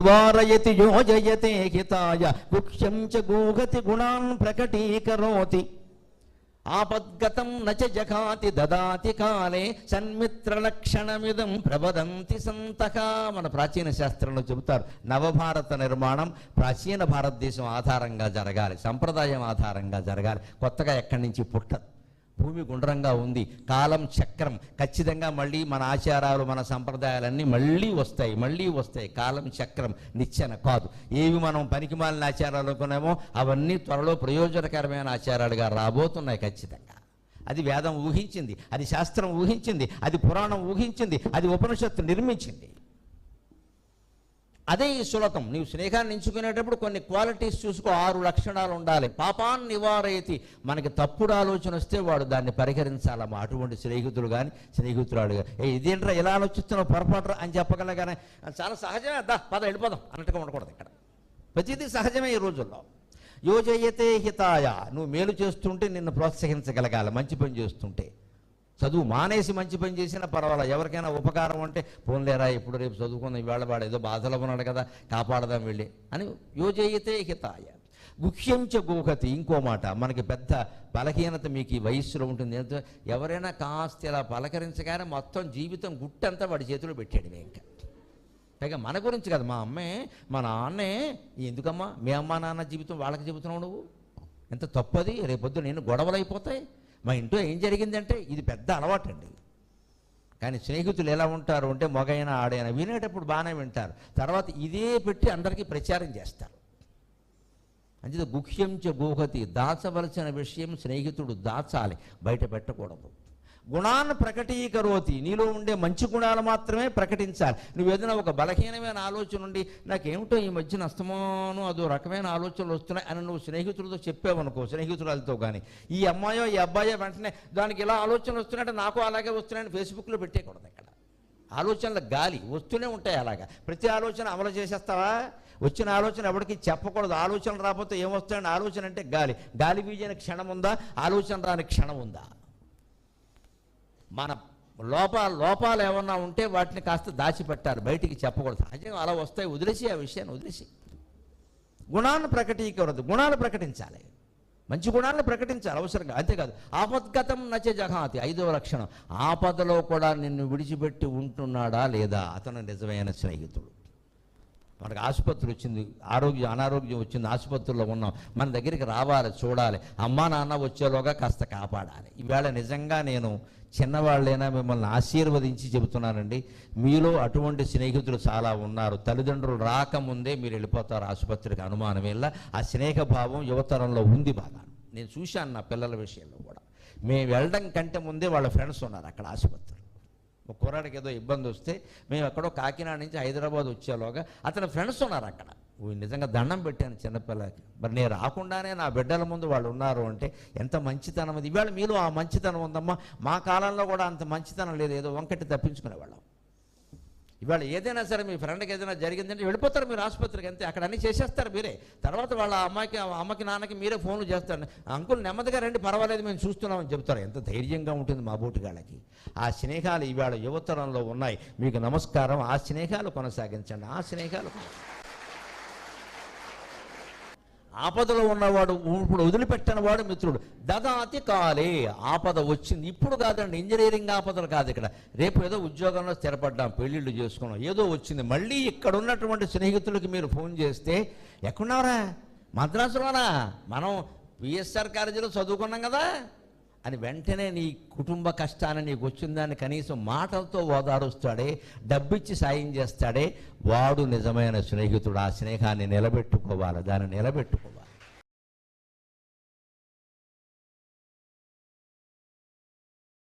వారయతి యోజయతే హితాయ గుహ్యం చ గూహతి గుణాన్ ప్రకటీకరోతి. ఆపద్గతం నచ జఘాతి దదాతి కాలే సన్మిత్రలక్షణమిదం ప్రబదంతి సంతక మన ప్రాచీన శాస్త్రంలో చెబుతారు. నవభారత నిర్మాణం ప్రాచీన భారతదేశం ఆధారంగా జరగాలి సంప్రదాయం ఆధారంగా జరగాలి. కొత్తగా ఎక్కడి నుంచి పుట్టదు. భూమి గుండ్రంగా ఉంది. కాలం చక్రం. ఖచ్చితంగా మళ్ళీ మన ఆచారాలు మన సంప్రదాయాలన్నీ మళ్ళీ వస్తాయి మళ్ళీ వస్తాయి. కాలం చక్రం నిచ్చెన కాదు. ఏవి మనం పనికిమాలిన ఆచారాలు అనుకున్నామో అవన్నీ త్వరలో ప్రయోజనకరమైన ఆచారాలుగా రాబోతున్నాయి ఖచ్చితంగా. అది వేదం ఊహించింది అది శాస్త్రం ఊహించింది అది పురాణం ఊహించింది అది ఉపనిషత్తు నిర్మించింది. అదే ఈ శులకం నీవు స్నేహాన్ని ఎంచుకునేటప్పుడు కొన్ని క్వాలిటీస్ చూసుకో. ఆరు లక్షణాలు ఉండాలి. పాపాన్ని నివారయతి మనకి తప్పుడు ఆలోచన వస్తే వాడు దాన్ని పరిహరించాలమ్మా అటువంటి స్నేహితుడు కానీ స్నేహితురాలు కానీ ఏ ఇదేంట్రా ఎలా ఆలోచిస్తున్నావు? పొరపాటు అని చెప్పగలగానే? చాలా సహజమే. దా పద వెళ్ళిపోదాం. అన్నట్టుగా ఉండకూడదు ఇక్కడ. ప్రతిదీ సహజమే ఈ రోజుల్లో. యోజయతే హితాయ. నువ్వు మేలు చేస్తుంటే నిన్ను ప్రోత్సహించగలగాలి. మంచి పని చేస్తుంటే. చదువు మానేసి మంచి పని చేసినా పర్వాలేదు. ఎవరికైనా ఉపకారం అంటే పోన్లేరా ఇప్పుడు రేపు చదువుకుందాం ఇవాళ వాడు ఏదో బాధలో ఉన్నాడు కదా కాపాడదాం వెళ్ళి అని యోజయితే హితాయ. గుహ్యంచ గోహతి ఇంకో మాట. మనకి పెద్ద బలహీనత మీకు ఈ వయస్సులో ఉంటుంది. ఎవరైనా కాస్త ఇలా పలకరించగానే మొత్తం జీవితం గుట్టంతా వాడి చేతిలో పెట్టాడు ఇంకా. పైగా మన గురించి కదా మా అమ్మే మా నాన్నే ఎందుకమ్మా మీ అమ్మ నాన్న జీవితం వాళ్ళకి చెబుతున్నావు నువ్వు? ఎంత తప్పది? రేపొద్దు నేను గొడవలు అయిపోతాయి మా ఇంట్లో ఏం జరిగిందంటే ఇది పెద్ద అలవాటు అండి కానీ స్నేహితులు ఎలా ఉంటారు అంటే మొగైనా ఆడైనా వినేటప్పుడు బాగానే వింటారు. తర్వాత ఇదే పెట్టి అందరికీ ప్రచారం చేస్తారు. అంచేత గుహ్యం చ గోహతి దాచవలసిన విషయం స్నేహితుడు దాచాలి. బయట పెట్టకూడదు. గుణాన్ని ప్రకటీకరోతి. నీలో ఉండే మంచి గుణాలు మాత్రమే ప్రకటించాలి. నువ్వు ఏదైనా ఒక బలహీనమైన ఆలోచన ఉండి నాకేమిటో ఈ మధ్యన అస్తమానం అదో రకమైన ఆలోచనలు వస్తున్నాయి అని నువ్వు స్నేహితులతో చెప్పావనుకో స్నేహితురాలతో కానీ ఈ అమ్మాయో ఈ అబ్బాయో వెంటనే దానికి ఇలా ఆలోచనలు వస్తున్నాయంటే నాకు అలాగే వస్తున్నాయని ఫేస్బుక్లో పెట్టేయకూడదు ఇక్కడ. ఆలోచనల గాలి వస్తూనే ఉంటాయి అలాగా. ప్రతి ఆలోచన అమలు చేసేస్తావా? వచ్చిన ఆలోచన ఎవరికి చెప్పకూడదు. ఆలోచన రాకపోతే ఏమొస్తాయని ఆలోచన అంటే గాలి. గాలి బీజైన క్షణం ఉందా? ఆలోచన రాని క్షణం ఉందా? మన లోపాలు లోపాలు ఏమన్నా ఉంటే వాటిని కాస్త దాచిపెట్టారు బయటికి చెప్పకూడదు. సహజంగా అలా వస్తాయి. వదిలేసి ఆ విషయాన్ని వదిలేసి. గుణాలను ప్రకటీకూడదు. గుణాలు ప్రకటించాలి. మంచి గుణాలను ప్రకటించాలి. అవసరంగా. అంతేకాదు ఆపద్గతం నచ్చ జహాతి ఐదవ లక్షణం. ఆపదలో కూడా నిన్ను విడిచిపెట్టి ఉంటున్నాడా లేదా? అతను నిజమైన స్నేహితుడు. మనకు ఆసుపత్రి వచ్చింది ఆరోగ్యం అనారోగ్యం వచ్చింది ఆసుపత్రిలో ఉన్నాం. మన దగ్గరికి రావాలి చూడాలి. అమ్మా నాన్న వచ్చేలోగా కాస్త కాపాడాలి. ఈవేళ నిజంగా నేను చిన్నవాళ్ళైనా మిమ్మల్ని ఆశీర్వదించి చెబుతున్నానండి. మీలో అటువంటి స్నేహితులు చాలా ఉన్నారు. తల్లిదండ్రులు రాకముందే మీరు వెళ్ళిపోతారు ఆసుపత్రికి అనుమానం వెళ్ళ ఆ స్నేహభావం యువతరంలో ఉంది బాగా. నేను చూశాను నా పిల్లల విషయంలో కూడా. మేము వెళ్ళడం కంటే ముందే వాళ్ళ ఫ్రెండ్స్ ఉన్నారు అక్కడ ఆసుపత్రిలో. ఒక కుర్రాడికి ఏదో ఇబ్బంది వస్తే మేము ఎక్కడో కాకినాడ నుంచి హైదరాబాద్ వచ్చేలోగా అతని ఫ్రెండ్స్ ఉన్నారు అక్కడ. నిజంగా దండం పెట్టాను చిన్నపిల్లకి మరి నేను రాకుండానే నా బిడ్డల ముందు వాళ్ళు ఉన్నారు అంటే ఎంత మంచితనం అది. ఇవాళ మీలో ఆ మంచితనం ఉందమ్మా. మా కాలంలో కూడా అంత మంచితనం లేదు. ఏదో వంకటి తప్పించుకునేవాళ్ళం. ఇవాళ ఏదైనా సరే మీ ఫ్రెండ్కి ఏదైనా జరిగిందంటే వెళ్ళిపోతారు మీరు ఆసుపత్రికి అంతే. అక్కడ అన్నీ చేసేస్తారు మీరే. తర్వాత వాళ్ళ అమ్మాయికి అమ్మకి నాన్నకి మీరే ఫోన్లు చేస్తారు. అంకుల్ నెమ్మదిగా రండి పర్వాలేదు మేము చూస్తున్నామని చెప్తారు. ఎంత ధైర్యంగా ఉంటుంది మా బోటుగాళ్ళకి ఆ స్నేహాలు ఇవాళ యువతరంలో ఉన్నాయి. మీకు నమస్కారం. ఆ స్నేహాలు కొనసాగించండి. ఆ స్నేహాలు కొనసాగించండి. ఆపదలో ఉన్నవాడు ఇప్పుడు వదిలిపెట్టిన వాడు మిత్రుడు. దదాతి కాలే ఆపద వచ్చింది. ఇప్పుడు కాదండి ఇంజనీరింగ్ ఆపదలు కాదు ఇక్కడ. రేపు ఏదో ఉద్యోగంలో స్థిరపడ్డాం పెళ్ళిళ్ళు చేసుకున్నాం ఏదో వచ్చింది. మళ్ళీ ఇక్కడ ఉన్నటువంటి స్నేహితులకి మీరు ఫోన్ చేస్తే ఎక్కడున్నారా మద్రాసులోనా? మనం పిఎస్ఆర్ కాలేజీలో చదువుకున్నాం కదా? అని వెంటనే నీ కుటుంబ కష్టాన్ని నీకు వచ్చిందని కనీసం మాటలతో ఓదారుస్తాడే డబ్బిచ్చి సాయం చేస్తాడే వాడు నిజమైన స్నేహితుడు. ఆ స్నేహాన్ని నిలబెట్టుకోవాలి. దాన్ని నిలబెట్టుకోవాలి.